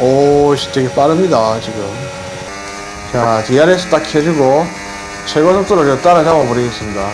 오, 씨, 되게 빠릅니다, 지금. 자, DRS 딱 켜주고, 최고 속도를 저 따라잡아 버리겠습니다.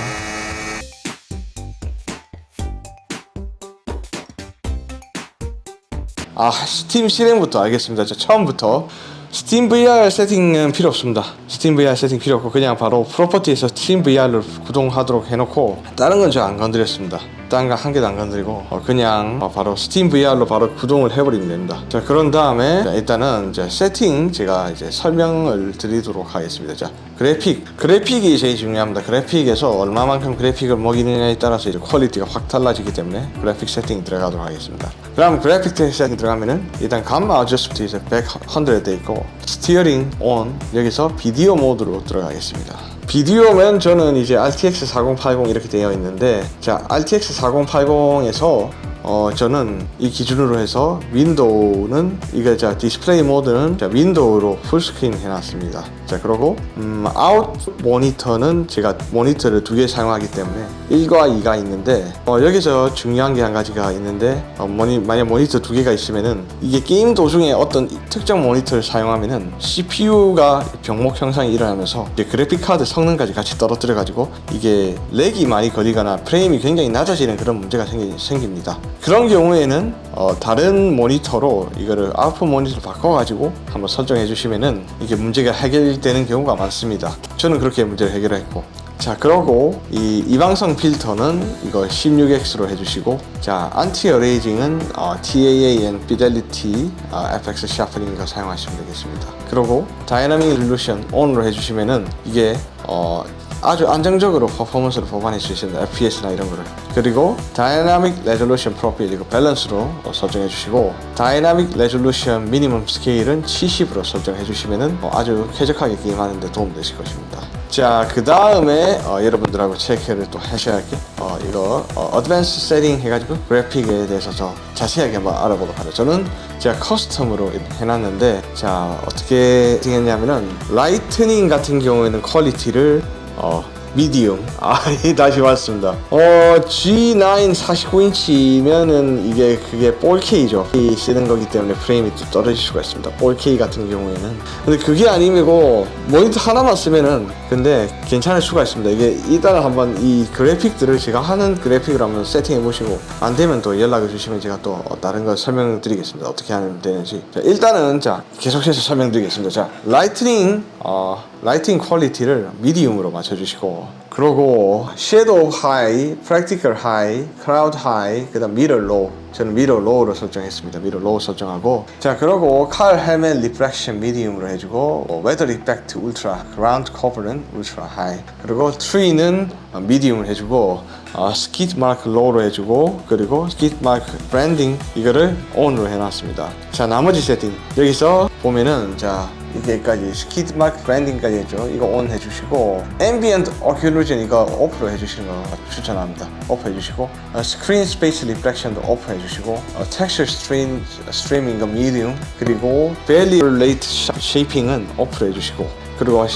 아, 스팀 실행부터 알겠습니다. 저 처음부터. 스팀 VR 세팅은 필요 없습니다. 스팀 VR 세팅 필요 없고 그냥 바로 프로퍼티에서 스팀 VR을 구동하도록 해놓고 다른 건 저 안 건드렸습니다. 다른 거한 개도 안 건드리고 어, 그냥 어, 바로 스팀 VR로 바로 구동을 해버리면 됩니다. 자 그런 다음에 자, 일단은 이제 세팅 제가 이제 설명을 드리도록 하겠습니다. 자 그래픽 그래픽이 제일 중요합니다. 그래픽에서 얼마만큼 그래픽을 먹이느냐에 따라서 이제 퀄리티가 확 달라지기 때문에 그래픽 세팅 들어가도록 하겠습니다. 그럼 그래픽 세팅 들어가면은 일단 감마 어저스트 이제 100, 100돼 있고 스티어링 온 여기서 비디오 모드로 들어가겠습니다. 비디오면 저는 이제 RTX 4080 이렇게 되어 있는데 자 RTX 4080에서 어 저는 이 기준으로 해서 윈도우는 이거 자 디스플레이 모드는 자 윈도우로 풀스크린 해놨습니다. 자 그리고 음 아웃 모니터는 제가 모니터를 두 개 사용하기 때문에 1과 2가 있는데 어 여기서 중요한 게 한 가지가 있는데 어 모니 만약 모니터 두 개가 있으면은 이게 게임 도중에 어떤 특정 모니터를 사용하면은 CPU가 병목 형상이 일어나면서 그래픽 카드 성능까지 같이 떨어뜨려 가지고 이게 렉이 많이 걸리거나 프레임이 굉장히 낮아지는 그런 문제가 생기, 생깁니다. 그런 경우에는 어, 다른 모니터로 이거를 아웃풋 모니터로 바꿔 가지고 한번 설정해 주시면은 이게 문제가 해결 되는 경우가 많습니다. 저는 그렇게 문제를 해결했고 자 그러고 이 이방성 필터는 이거 16x로 해주시고 자 안티 어레이징은 어, TAAN Fidelity 어, FX 이거 사용하시면 되겠습니다 그리고 다이나믹 릴루션 ON으로 해주시면은 이게 어, 아주 안정적으로 퍼포먼스를 보완할 수 있습니다 FPS나 이런 거를 그리고 다이나믹 레졸루션 프로필 이거 밸런스로 어, 설정해 주시고 다이나믹 레졸루션 미니멈 스케일은 70으로 설정해 주시면은 어, 아주 쾌적하게 게임하는 데 도움 되실 것입니다 자, 그 다음에 어, 여러분들하고 체크를 또 하셔야 할 게, 어, 이거 어, 어드밴스 세팅 해가지고 그래픽에 대해서 더 자세하게 한번 알아보도록 하죠. 저는 제가 커스텀으로 해놨는데, 자 어떻게 세팅했냐면은 라이트닝 같은 경우에는 퀄리티를 어, 미디움. 아, 예, 다시 왔습니다. 어, G9 49인치면은 이게 그게 4K죠. 이 쓰는 거기 때문에 프레임이 또 떨어질 수가 있습니다. 4K 같은 경우에는. 근데 그게 아니고 모니터 하나만 쓰면은 근데 괜찮을 수가 있습니다. 이게 이따가 한번 이 그래픽들을 제가 하는 그래픽을 한번 세팅해 보시고 안 되면 또 연락을 주시면 제가 또 다른 거 설명드리겠습니다. 어떻게 하면 되는지. 자, 일단은 자, 계속해서 설명드리겠습니다. 자, 라이트닝 어, 라이팅 퀄리티를 미디움으로 맞춰주시고 그러고 섀도우 하이, 프랙티컬 하이, 크라우드 하이, 그 다음 미러 로우 저는 미러 로우로 설정했습니다. 미러 로우 설정하고 자 그러고 칼 헬멧 리프렉션 미디움으로 해주고 웨더 이펙트 울트라, 그라운드 커버는 울트라 하이 그리고 트리는 미디움을 해주고 어, 스킷 마크 로우로 해주고 그리고 스킷 마크 브랜딩 이거를 온으로 해놨습니다. 자 나머지 세팅 여기서 보면은 자 이게까지 스키드 마크 브랜딩까지 했죠. 이거 온 해주시고 앰비언트 오큘루전 이거 오프로 해주시는 거 추천합니다. 오프 해주시고 어, 스크린 스페이스 리플렉션도 오프 해주시고 어, 텍스처 스트림 스트리밍 미디움 그리고 벨리 레이트 쉐이핑은 오프 해주시고 그리고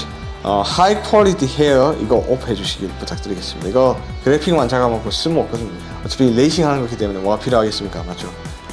어, 하이 퀄리티 헤어 이거 오프 해주시길 부탁드리겠습니다. 이거 그래픽만 잡아먹고 쓸모없거든요. 어차피 레이싱 하는 거기 때문에 뭐가 필요하겠습니까? 맞죠?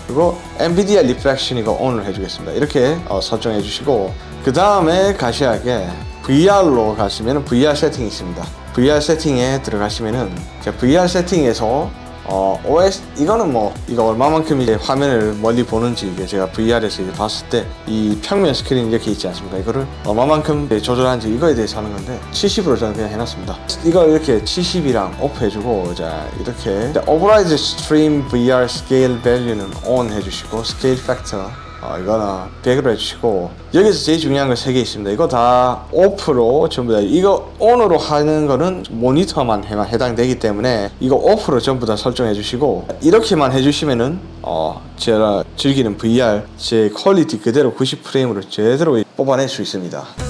그리고 엔비디아 리프렉션 이거 ON을 해주겠습니다. 이렇게 어, 설정해 주시고 그 다음에 가셔야 할게 VR로 가시면 VR 세팅이 있습니다. VR 세팅에 들어가시면은 자, VR 세팅에서 어, OS 이거는 뭐 이거 얼마만큼 이제 화면을 멀리 보는지 이게 제가 VR에서 이제 봤을 때 이 평면 스크린 이렇게 있지 않습니까? 이거를 얼마만큼 조절하는지 이거에 대해서 하는 건데 70으로 저는 그냥 해놨습니다. 이거 이렇게 70이랑 오프 해주고 자 이렇게 오버라이드 스트림 VR 스케일 밸류는 ON 해주시고 스케일 팩터 어, 이거는 100으로 해주시고 여기서 제일 중요한 거세개 있습니다. 이거 다 오프로 전부 다 이거 ON으로 하는 거는 모니터만 해당되기 때문에 이거 오프로 전부 다 설정해 주시고 이렇게만 해주시면은 어 제가 즐기는 VR 제 퀄리티 그대로 90프레임으로 제대로 뽑아낼 수 있습니다.